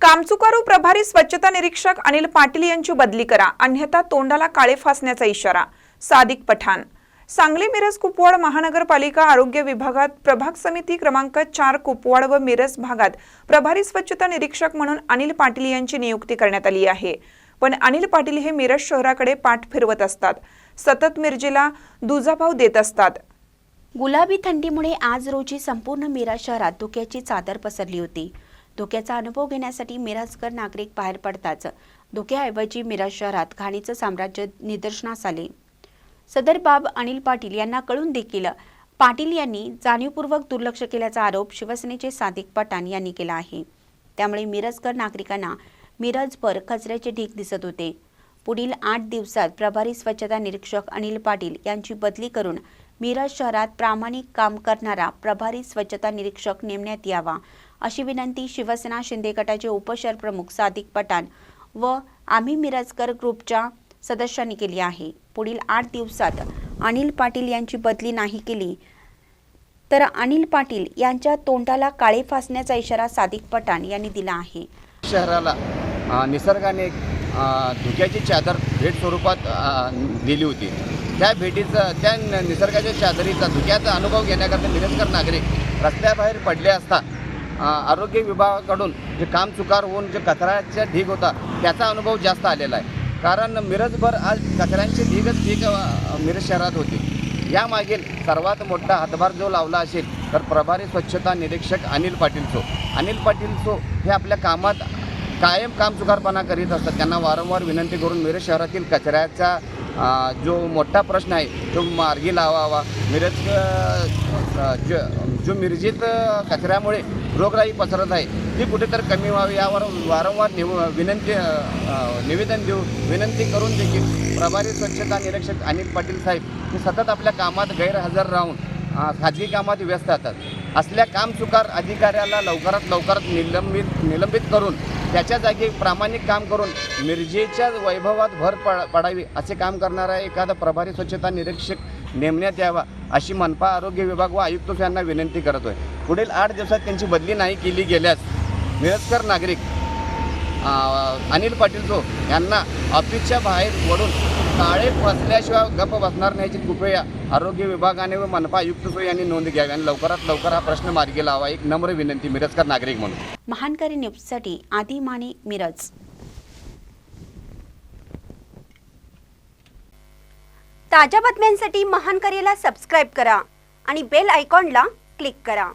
कामचुकारू प्रभारी स्वच्छता निरीक्षक अनिल पाटील यांची बदली करा. अन्यथा तोंडाला काळे फासण्याचा इशारा. सादिक पठाण. सांगली मिरज कुपवाड महानगरपालिका आरोग्य विभागात प्रभाग समिती क्रमांक चार कुपवाड व मिरज भागात प्रभारी स्वच्छता निरीक्षक म्हणून अनिल पाटील यांची नियुक्ती करण्यात आली आहे. पण अनिल पाटील हे मिरज शहराकडे पाठ फिरवत असतात. सतत मिरजेला दुजाभाव देत असतात. गुलाबी थंडीमुळे आज रोजी संपूर्ण मिरज शहरात धुक्याची चादर पसरली होती. धुक्याचा अनुभव घेण्यासाठी मिराजकर नागरिक बाहेर पडताच. धुक्याऐवजी मिराज शहरात घाणीचं साम्राज्य निदर्शनास आले. सदर बाब अनिल पाटील यांना कळून देखील पाटील यांनी जाणीवपूर्वक दुर्लक्ष केल्याचा आरोप शिवसेनेचे सादिक पठाण यांनी केला आहे. त्यामुळे मिरजकर नागरिकांना मिरजभर कचऱ्याचे ढीग दिसत होते. पुढील आठ दिवसात प्रभारी स्वच्छता निरीक्षक अनिल पाटील यांची बदली करून मिरज शहरात प्रामाणिक काम करणारा प्रभारी स्वच्छता निरीक्षक नेमण्यात यावा अशी विनंती शिवसेना शिंदे गटाचे उपशहरप्रमुख सादिक पठाण व आम्ही मिरजकर ग्रुपच्या सदस्यांनी केली आहे. पुढील आठ दिवसात अनिल पाटील यांची बदली नाही केली तर अनिल पाटील यांच्या तोंडाला काळे फासण्याचा इशारा सादिक पठाण यांनी दिला आहे. शहराला निसर्गाने धुक्याची चादर भेट स्वरूपात दिली होती. त्या भेटीचं त्या निसर्गाच्या चादरीचा धुक्याचा अनुभव घेण्याकरता मिरजकर नागरिक रस्त्याबाहेर पडले असता आरोग्य विभागाकडून जे काम चुकार होऊन जे कचऱ्याचा ढीग होता त्याचा अनुभव जास्त आलेला आहे. कारण मिरजभर आज कचऱ्यांची ढीगच ढीग मिरज शहरात होती. यामागील सर्वात मोठा हातभार जो लावला असेल तर प्रभारी स्वच्छता निरीक्षक अनिल पाटील सो. अनिल पाटील सो हे आपल्या कामात कायम काम चुकारपणा करीत असतात. त्यांना वारंवार विनंती करून मिरज शहरातील कचऱ्याचा जो मोठा प्रश्न आहे तो मार्गी लावावा. मिरज जो ज- जो मिरजीत कचऱ्यामुळे रोगराई पसरत आहे ती कुठेतरी कमी व्हावी. यावर वारंवार निव विनंती निवेदन देऊ विनंती करून देखील प्रभारी स्वच्छता निरीक्षक अनिल पाटील साहेब हे सतत आपल्या कामात गैरहजर राहून खाजगी कामात व्यस्त असतात असल्या कामचुकार अधिकाऱ्याला लवकरात लवकर निलंबित निलंबित करून त्याच्या जागी प्रामाणिक काम करून मिरजेच्या वैभवात भर पड पडावी असे काम करणारा एखादा प्रभारी स्वच्छता निरीक्षक नेमण्यात यावा अशी मनपा आरोग्य विभाग व आयुक्त यांना विनंती करत आहे पुढील आठ दिवसात त्यांची बदली नाही केली गेल्यास मिरजकर नागरिक अनिल पाटील जो यांना ऑफिसच्या बाहेर वडून काळे फसल्याशिवाय गप्प बसणार नाहीची कृपया आरोग्य विभागाने व मनपा आयुक्त जो यांनी नोंद घ्यावी आणि लवकरात लवकर हा प्रश्न मार्गी लावा. एक नम्र विनंती मिरजकर नागरिक म्हणून. महानकरी न्यूजसाठी आदी माने मिरज. ताज्या बातम्यांसाठी महानकरीला सबस्क्राईब करा आणि बेल आयकॉनला क्लिक करा.